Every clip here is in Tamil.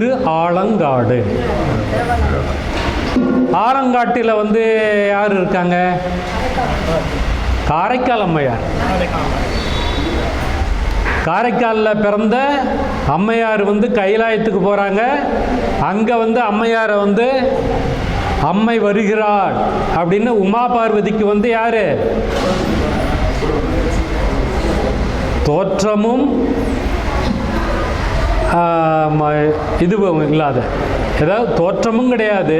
திரு ஆலங்காடு. ஆலங்காட்டில் வந்து யார் இருக்காங்க? காரைக்கால் அம்மையார் காரைக்காலில் பிறந்த அம்மையார் வந்து கைலாயத்துக்கு போகிறாங்க அங்கே வந்து அம்மையாரை வந்து அம்மை வருகிறாள் அப்படின்னு உமா பார்வதிக்கு வந்து யார்? தோற்றமும் இது இல்லாத. ஏதாவது தோற்றமும் கிடையாது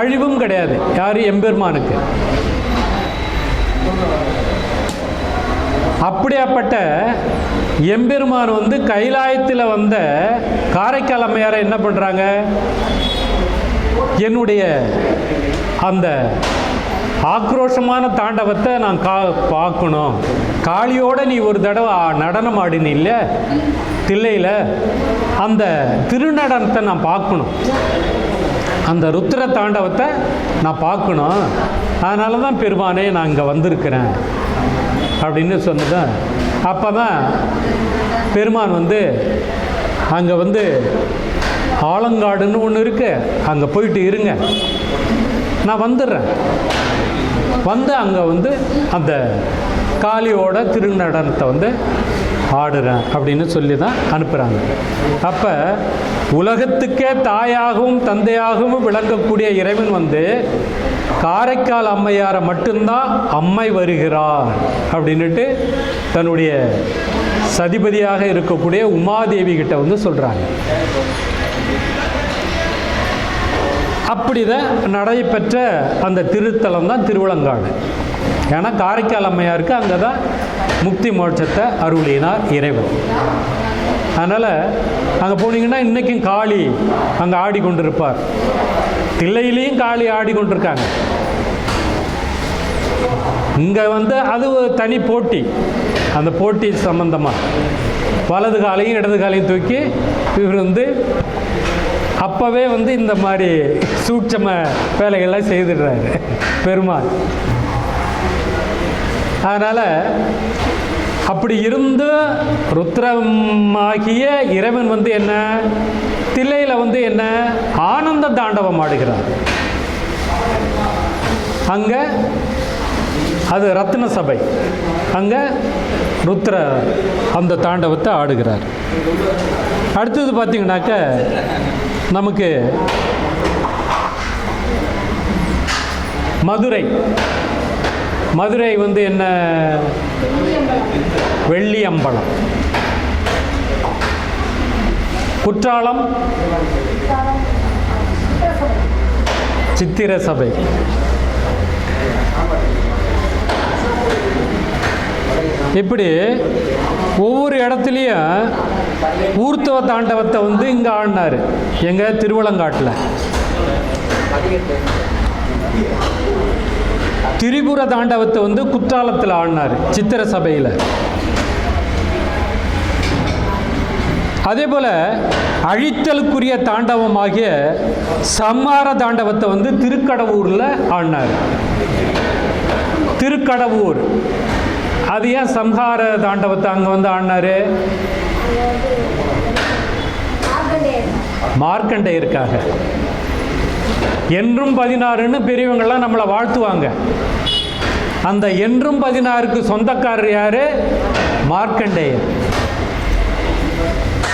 அழிவும் கிடையாது. யார்? எம்பெருமானுக்கு. அப்படியாப்பட்ட எம்பெருமான் வந்து கைலாயத்தில் வந்த காரைக்கால் அம்மையாரை என்ன பண்ணுறாங்க என்னுடைய அந்த ஆக்ரோஷமான தாண்டவத்தை நான் கா பார்க்கணும். காளியோட நீ ஒரு தடவை நடனம் ஆடின தில்லையில் அந்த திருநடனத்தை நான் பார்க்கணும். அந்த ருத்ர தாண்டவத்தை நான் பார்க்கணும். அதனால தான் பெருமானே நான் இங்கே வந்திருக்கிறேன் அப்படின்னு சொன்னதான் அப்போ தான் பெருமான் வந்து அங்கே வந்து ஆலங்காடுன்னு ஒன்று இருக்குது அங்கே போயிட்டு இருங்க. நான் வந்துடுறேன். வந்து அங்கே வந்து அந்த காளியோட திருநடனத்தை வந்து ஆடுறேன் அப்படின்னு சொல்லி தான் அனுப்புகிறாங்க அப்போ உலகத்துக்கே தாயாகவும் தந்தையாகவும் விளங்கக்கூடிய இறைவன் வந்து காரைக்கால் அம்மையாரை மட்டும்தான் அம்மை வருகிறார் அப்படின்னுட்டு தன்னுடைய சதிபதியாக இருக்கக்கூடிய உமாதேவி கிட்ட வந்து சொல்கிறாங்க அப்படிதான் நடைபெற்ற அந்த திருத்தலம் தான் திருவிழங்காடு ஏன்னா காரைக்கால் அம்மையாருக்கு அங்கே தான் முக்தி மோட்சத்தை அருளினார் இறைவன். அதனால் அங்கே போனீங்கன்னா இன்றைக்கும் காளி அங்கே ஆடிக்கொண்டிருப்பார். தில்லையிலையும் காளி ஆடிக்கொண்டிருக்காங்க. இங்கே வந்து அது ஒரு தனி போட்டி. அந்த போட்டி சம்பந்தமாக வலது காலையும் இடது காலையும் தூக்கி இவர் வந்து அப்போவே வந்து இந்த மாதிரி சூட்சம வேலைகள்லாம் செய்துடுறாரு. பெருமாள். அதனால் அப்படி இருந்து ருத்ரமாகிய இறைவன் வந்து என்ன? தில்லையில் வந்து என்ன? ஆனந்த தாண்டவம் ஆடுகிறார். அங்கே அது ரத்ன சபை. அங்கே ருத்ர அந்த தாண்டவத்தை ஆடுகிறார். அடுத்தது பார்த்தீங்கன்னாக்க நமக்கு மதுரை. மதுரை வந்து என்ன? வெள்ளி அம்பலம் குற்றாலம். சித்திர சபை இப்படி ஒவ்வொரு இடத்துலையும் ஊர்த்தவ தாண்டவத்தை வந்து இங்கே ஆடினார். எங்கள் திருவள்ளங்காட்டில் திரிபுர தாண்டவத்தை வந்து குற்றாலத்தில் ஆடினார் சித்திர சபையில். அதே போல் அழித்தலுக்குரிய தாண்டவமாகிய சம்மார தாண்டவத்தை வந்து திருக்கடவூரில் ஆடினார். திருக்கடவூர். அது ஏன் சம்ஹார தாண்டவத்தை அங்கே வந்து ஆடினாரு? மார்க்கண்டேயருக்காக. என்றும் பதினாறுன்னு பெரியவங்கள்லாம் நம்மளை வாழ்த்துவாங்க. அந்த என்றும் பதினாறுக்கு சொந்தக்காரர் யார்? மார்க்கண்டேயர்.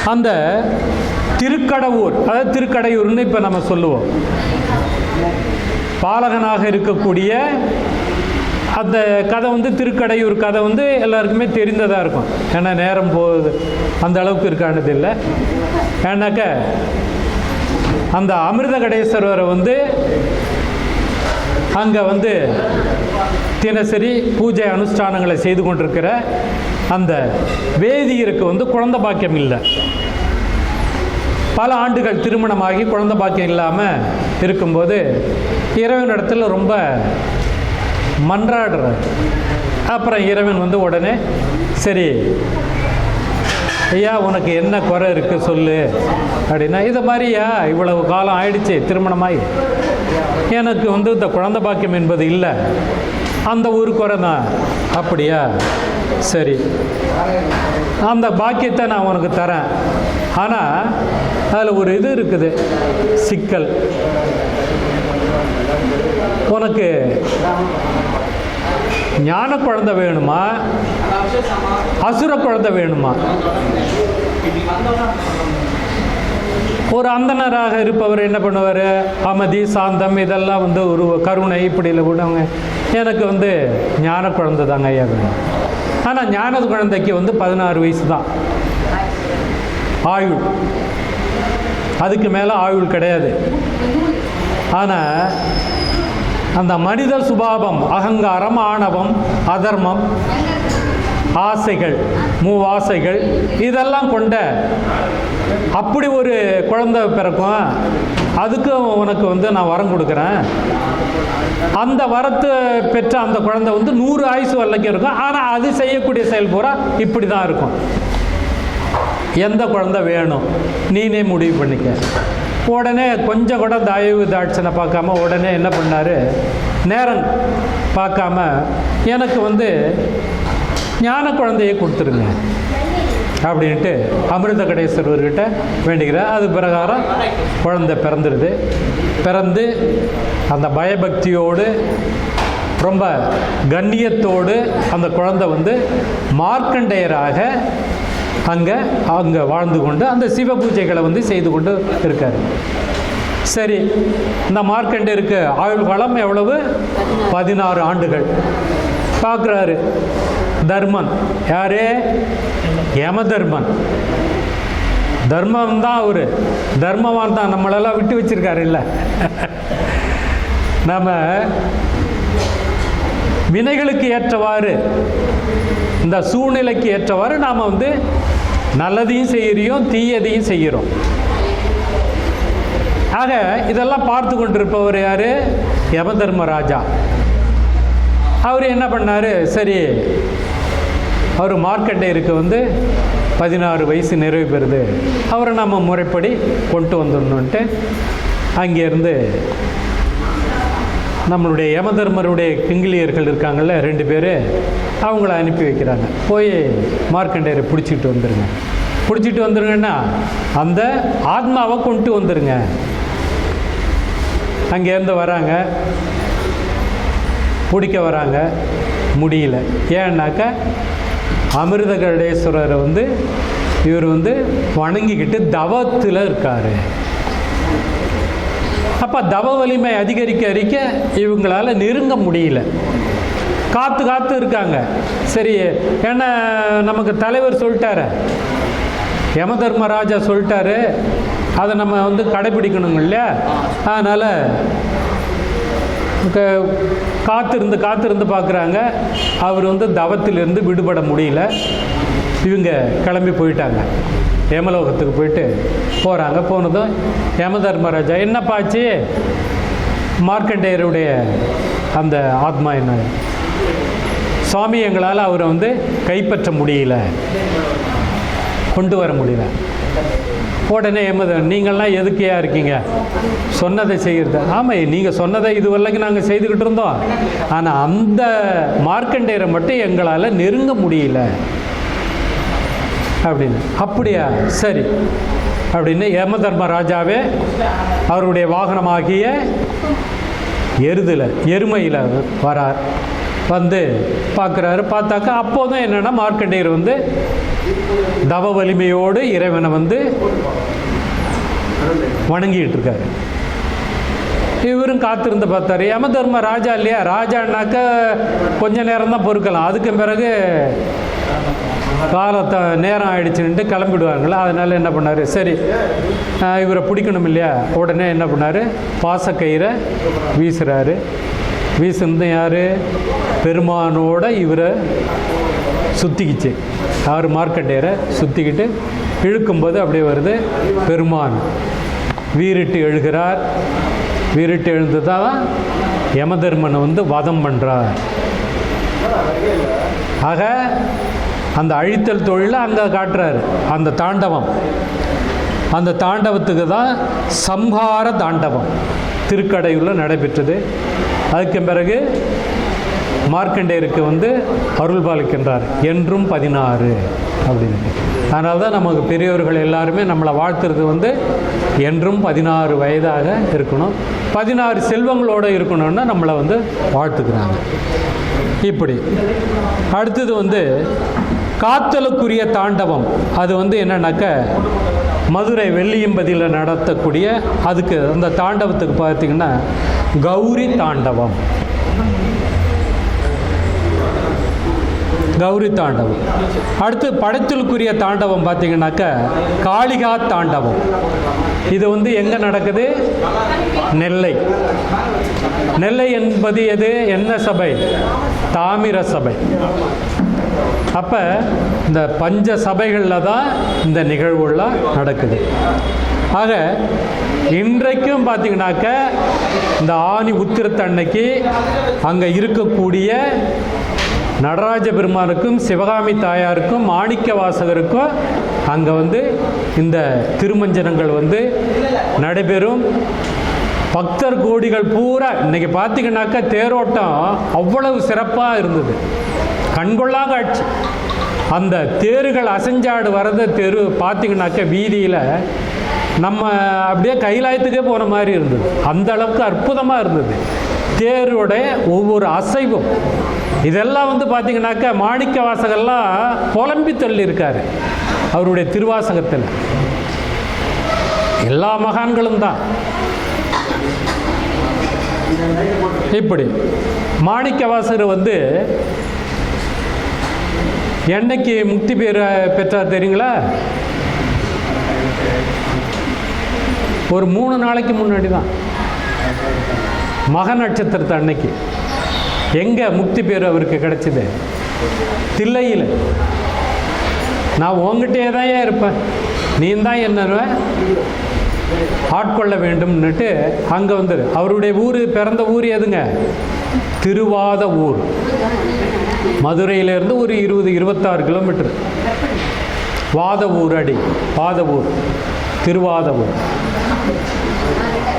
அந்த திருக்கடவுர் அதாவது திருக்கடையூர்னு இப்போ நம்ம சொல்லுவோம். பாலகனாக இருக்கக்கூடிய அந்த கதை வந்து திருக்கடையூர் கதை வந்து எல்லாருக்குமே தெரிந்ததாக இருக்கும். ஏன்னா நேரம் போகுது. அந்த அளவுக்கு இருக்கானது இல்லை. ஏன்னாக்க அந்த அமிர்த கடேஸ்வரரை வந்து அங்கே வந்து தினசரி பூஜை அனுஷ்டானங்களை செய்து கொண்டிருக்கிற அந்த வேதியருக்கு வந்து குழந்த பாக்கியம் இல்லை. பல ஆண்டுகள் திருமணமாகி குழந்த பாக்கியம் இல்லாமல் இருக்கும்போது இறைவனிடத்தில் ரொம்ப மன்றாடுறார். அப்புறம் இறைவன் வந்து உடனே சரி ஐயா உனக்கு என்ன குறை இருக்குது சொல்லு. அப்படின்னா இதை மாதிரியா? இவ்வளவு காலம் ஆயிடுச்சு திருமணமாய். எனக்கு வந்து இந்த குழந்தை பாக்கியம் என்பது இல்லை. அந்த ஒரு குறை தான். அப்படியா? சரி. அந்த பாக்கியத்தை நான் உனக்கு தரேன். ஆனால் அதில் ஒரு இது இருக்குது. சிக்கல். உனக்கு ஞான குழந்தை வேணுமா? அசுர குழந்தை வேணுமா? ஒரு அந்தனராக இருப்பவர் என்ன பண்ணுவார்? அமைதி சாந்தம் இதெல்லாம் வந்து ஒரு கருணை இப்படி இல்லை விடுவாங்க எனக்கு வந்து ஞான குழந்தை தாங்க ஐயா வேணும். ஆனால் ஞான குழந்தைக்கு வந்து பதினாறு வயசு தான். ஆயுள். அதுக்கு மேலே ஆயுள் கிடையாது. ஆனால் அந்த மனித சுபாவம் அகங்காரம் ஆணவம் அதர்மம் ஆசைகள் மூவாசைகள் இதெல்லாம் கொண்ட அப்படி ஒரு குழந்தை பிறக்கும். அதுக்கு உனக்கு வந்து நான் வரம் கொடுக்குறேன். அந்த வரத்து பெற்ற அந்த குழந்தை வந்து நூறு ஆயுசு வரைக்கும் இருக்கும். ஆனால் அது செய்யக்கூடிய செயல் பூரா இப்படி தான் இருக்கும். எந்த குழந்தை வேணும்? நீனே முடிவு பண்ணிக்க. உடனே கொஞ்சம் கூட தயவு தாட்சனை பார்க்காம உடனே என்ன பண்ணார்? நேரம் பார்க்காம எனக்கு வந்து ஞான குழந்தையை கொடுத்துருங்க அப்படின்ட்டு அமிர்த கடேஸ்வரர்கிட்ட வேண்டிக்கிறேன். அது பிரகாரம் குழந்தை பிறந்துடுது பிறந்து அந்த பயபக்தியோடு ரொம்ப கண்ணியத்தோடு அந்த குழந்தை வந்து மார்க்கண்டேயராக அங்கே அங்கே வாழ்ந்து கொண்டு அந்த சிவ பூஜைகளை வந்து செய்து கொண்டு இருக்கார். சரி இந்த மார்க்கண்டேயருக்கு ஆயுள் காலம் எவ்வளவு? பதினாறு ஆண்டுகள். பார்க்குறாரு தர்மன். யாரு? யம தர்மன் தர்மம் தான் அவர். தர்மவான் தான். நம்மளெல்லாம் விட்டு வச்சிருக்காரு இல்லை. நம்ம வினைகளுக்கு ஏற்றவாறு இந்த சூழ்நிலைக்கு ஏற்றவாறு நாம் வந்து நல்லதையும் செய்கிறோம் தீயதையும் செய்கிறோம் ஆக இதெல்லாம் பார்த்து கொண்டிருப்பவர் யார்? யம தர்மராஜா அவர் என்ன பண்ணார்? சரி அவர் மார்க்கண்டேயருக்கு வந்து பதினாறு வயசு நிறைவு பெறுது. அவரை நம்ம முறைப்படி கொண்டு வந்துடணுன்ட்டு அங்கேருந்து நம்மளுடைய யமதர்மருடைய கிங்கிலியர்கள் இருக்காங்கல்ல ரெண்டு பேர் அவங்கள அனுப்பி வைக்கிறாங்க. போய் மார்க்கண்டேயரை பிடிச்சிட்டு வந்துடுங்க பிடிச்சிட்டு வந்துருங்கன்னா அந்த ஆத்மாவை கொண்டு வந்துருங்க. அங்கேருந்து வராங்க. பிடிக்க வராங்க. முடியல. ஏன்னாக்கா அமிர்த கடேஸ்வரரை வந்து இவர் வந்து வணங்கிக்கிட்டு தவத்தில் இருக்கார். அப்போ தவ வலிமை அதிகரிக்க அதிகரிக்க இவங்களால் நெருங்க முடியல. காத்து காத்து இருக்காங்க. சரி ஏன்னா நமக்கு தலைவர் சொல்லிட்டாரு. யம தர்மராஜா சொல்லிட்டாரு. அதை நம்ம வந்து கடைபிடிக்கணுங்க இல்லையா? அதனால் க- காத்திருந்து காத்திருந்து பார்க்குறாங்க. அவர் வந்து தவத்திலிருந்து விடுபட முடியல. இவங்க கிளம்பி போயிட்டாங்க. யமலோகத்துக்கு போயிட்டு போகிறாங்க போனதும் யம தர்மராஜா என்னப்பாச்சு மார்க்கண்டேயருடைய அந்த ஆத்மா என்ன? சுவாமி எங்களால் அவரை வந்து கைப்பற்ற முடியல. கொண்டு வர முடியல. உடனே எமது நீங்கள்லாம் எதுக்கையா இருக்கீங்க? சொன்னதை செய்கிறது ஆமாம் நீங்கள் சொன்னதை இது வரைக்கும் நாங்கள் செய்துக்கிட்டு இருந்தோம். ஆனால் அந்த மார்க்கண்டேயரை மட்டும் எங்களால் நெருங்க முடியல. அப்படின்னு. அப்படியா? சரி. அப்படின்னு யம தர்மராஜாவே அவருடைய வாகனமாகிய எருதில் எருமையில் வரார். வந்து பார்க்குறாரு. பார்த்தாக்கா அப்போதும் என்னென்னா மார்க்கண்டேயர் வந்து தவ வலிமையோடு இறைவனை வந்து வணங்கிட்டு இருக்காரு இவரும் காத்திருந்து பார்த்தாரு. யம தர்ம ராஜா இல்லையா? ராஜான்னாக்கா கொஞ்ச நேரம் தான் பொறுக்கலாம். அதுக்கு பிறகு காலத்தை நேரம் ஆயிடுச்சுன்ட்டு கிளம்பிடுவாங்களா? அதனால என்ன பண்ணார்? சரி இவரை பிடிக்கணும் இல்லையா? உடனே என்ன பண்ணார்? பாசக்கயிறை வீசுகிறாரு வீசுனது யார்? பெருமானோட இவரை சுத்திக்கிச்சு. ஆறு மார்க்கண்டேரை சுற்றிக்கிட்டு இழுக்கும்போது அப்படியே வருது பெருமான். வீரிட்டு எழுகிறார். வீரிட்டு எழுந்து தான் யமதர்மனை வந்து வதம் பண்ணுறார் ஆக அந்த அழித்தல் தொழிலை அங்கே காட்டுறாரு. அந்த தாண்டவம். அந்த தாண்டவத்துக்கு தான் சம்ஹார தாண்டவம். திருக்கடையூரில் நடைபெற்றது. அதுக்கு பிறகு மார்க்கண்டேயருக்கு வந்து அருள் பாலிக்கின்றார். என்றும் பதினாறு அப்படின்னு. அதனால தான் நமக்கு பெரியவர்கள் எல்லாருமே நம்மளை வாழ்த்துறது வந்து என்றும் பதினாறு வயதாக இருக்கணும். பதினாறு செல்வங்களோடு இருக்கணும்னா நம்மளை வந்து வாழ்த்துக்கிறாங்க. இப்படி. அடுத்தது வந்து காத்தலுக்குரிய தாண்டவம். அது வந்து என்னன்னாக்க மதுரை வெள்ளியம்பதியில் நடத்தக்கூடிய அதுக்கு அந்த தாண்டவத்துக்கு பார்த்தீங்கன்னா கௌரி தாண்டவம். கௌரி தாண்டவம் அடுத்து படைத்தலுக்குரிய தாண்டவம் பார்த்தீங்கன்னாக்க காளிகா தாண்டவம். இது வந்து எங்கே நடக்குது? நெல்லை. நெல்லை என்பது எது? என்ன சபை? தாமிர சபை. அப்போ இந்த பஞ்ச சபைகளில் தான் இந்த நிகழ்வுலாம் நடக்குது. ஆக இன்றைக்கும் பார்த்தீங்கன்னாக்க இந்த ஆணி உத்திரத்தன்னைக்கு அங்கே இருக்கக்கூடிய நடராஜ பெருமானுக்கும் சிவகாமி தாயாருக்கும் மாணிக்க வாசகருக்கும் அங்கே வந்து இந்த திருமஞ்சனங்கள் வந்து நடைபெறும். பக்தர் கோடிகள் பூரா இன்னைக்கு பார்த்தீங்கன்னாக்கா தேரோட்டம் அவ்வளவு சிறப்பாக இருந்தது. கண்கொள்ளா காட்சி. அந்த தேருகள் அசைஞ்சாடு வரத தெரு பார்த்தீங்கன்னாக்க வீதியில் நம்ம அப்படியே கைலாயத்துக்கே போன மாதிரி இருந்தது. அந்த அளவுக்கு அற்புதமாக இருந்தது. தேருடைய ஒவ்வொரு அசைவும் இதெல்லாம் வந்து பார்த்தீங்கன்னாக்கா மாணிக்க வாசகெல்லாம் புலம்பி தள்ளியிருக்காரு. அவருடைய திருவாசகத்தில். எல்லா மகான்களும் தான். இப்படி மாணிக்க வாசகர் வந்து என்னைக்கு முக்தி பெற பெற்றார் தெரியுங்களா? ஒரு மூணு நாளைக்கு முன்னாடி தான். மக நட்சத்திரத்தை அன்னைக்கு. எங்கே முக்தி பேர் அவருக்கு கிடைச்சிது? தில்லையில். நான் உங்ககிட்டே தான் இருப்பேன். நீ தான் என்ன ஆட்கொள்ள வேண்டும்னுட்டு அங்கே வந்துரு. அவருடைய ஊர் பிறந்த ஊர் எதுங்க? திருவாத ஊர். மதுரையிலேருந்து ஒரு இருபது இருபத்தாறு கிலோமீட்டர். வாத ஊர் அடி வாத ஊர். திருவாத ஊர்.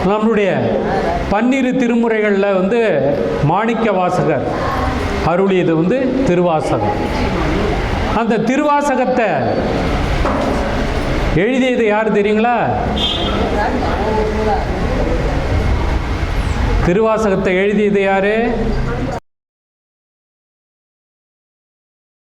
நம்மளுடைய பன்னிரு திருமுறைகளில் வந்து மாணிக்க வாசகர் அருளியது வந்து திருவாசகம். அந்த திருவாசகத்தை எழுதியது யார் தெரியுங்களா? திருவாசகத்தை எழுதியது யாரு?